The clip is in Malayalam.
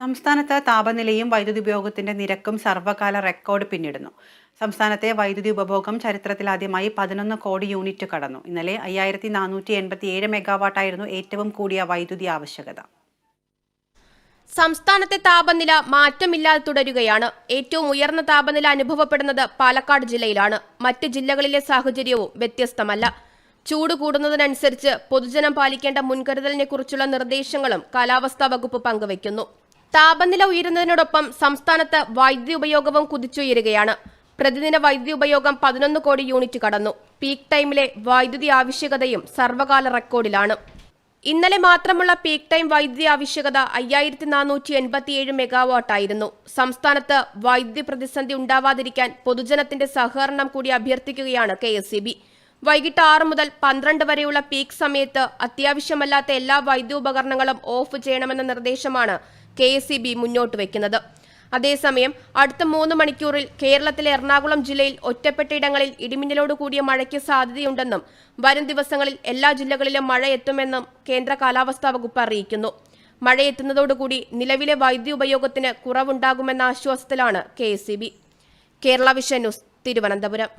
സംസ്ഥാനത്ത് താപനിലയും വൈദ്യുതി ഉപയോഗത്തിന്റെ നിരക്കും സർവകാല റെക്കോർഡ് പിന്നിടുന്നു. സംസ്ഥാനത്തെ വൈദ്യുതി ഉപഭോഗം ചരിത്രത്തിലാദ്യമായി പതിനൊന്ന് കോടി യൂണിറ്റ് കടന്നു. ഇന്നലെ അയ്യായിരത്തി നാനൂറ്റി എൺപത്തി ഏഴ് മെഗാവാട്ടായിരുന്നു ഏറ്റവും കൂടിയ വൈദ്യുതി ആവശ്യകത. സംസ്ഥാനത്തെ താപനില മാറ്റമില്ലാതെ തുടരുകയാണ്. ഏറ്റവും ഉയർന്ന താപനില അനുഭവപ്പെടുന്നത് പാലക്കാട് ജില്ലയിലാണ്. മറ്റ് ജില്ലകളിലെ സാഹചര്യവും വ്യത്യസ്തമല്ല. ചൂട് കൂടുന്നതിനനുസരിച്ച് പൊതുജനം പാലിക്കേണ്ട മുൻകരുതലിനെക്കുറിച്ചുള്ള നിർദ്ദേശങ്ങളും കാലാവസ്ഥാ വകുപ്പ് പങ്കുവയ്ക്കുന്നു. താപനില ഉയരുന്നതിനോടൊപ്പം സംസ്ഥാനത്ത് വൈദ്യുതി ഉപയോഗവും കുതിച്ചുയരുകയാണ്. പ്രതിദിന വൈദ്യുതി ഉപയോഗം പതിനൊന്ന് കോടി യൂണിറ്റ് കടന്നു. പീക്ക് ടൈമിലെ വൈദ്യുതി ആവശ്യകതയും സർവകാല റെക്കോർഡിലാണ്. ഇന്നലെ മാത്രമുള്ള പീക്ക് ടൈം വൈദ്യുതി ആവശ്യകത അയ്യായിരത്തി നാനൂറ്റി എൺപത്തിയേഴ് മെഗാവാട്ടായിരുന്നു. സംസ്ഥാനത്ത് വൈദ്യുതി പ്രതിസന്ധി ഉണ്ടാവാതിരിക്കാൻ പൊതുജനത്തിന്റെ സഹകരണം കൂടി അഭ്യർത്ഥിക്കുകയാണ് കെ വൈകിട്ട് ആറ് മുതൽ പന്ത്രണ്ട് വരെയുള്ള പീക്ക് സമയത്ത് അത്യാവശ്യമല്ലാത്ത എല്ലാ വൈദ്യോപകരണങ്ങളും ഓഫ് ചെയ്യണമെന്ന നിർദ്ദേശമാണ് കെ എസ് മുന്നോട്ട് വയ്ക്കുന്നത് അതേസമയം അടുത്ത മൂന്ന് മണിക്കൂറിൽ കേരളത്തിലെ എറണാകുളം ജില്ലയിൽ ഒറ്റപ്പെട്ടയിടങ്ങളിൽ ഇടിമിന്നലോട് കൂടിയ മഴയ്ക്ക് സാധ്യതയുണ്ടെന്നും വരും ദിവസങ്ങളിൽ എല്ലാ ജില്ലകളിലും മഴ എത്തുമെന്നും കേന്ദ്ര കാലാവസ്ഥാ വകുപ്പ് അറിയിക്കുന്നു. മഴയെത്തുന്നതോടുകൂടി നിലവിലെ വൈദ്യുതി ഉപയോഗത്തിന് കുറവുണ്ടാകുമെന്ന ആശ്വാസത്തിലാണ് കെ കേരള വിഷൻ ന്യൂസ് തിരുവനന്തപുരം.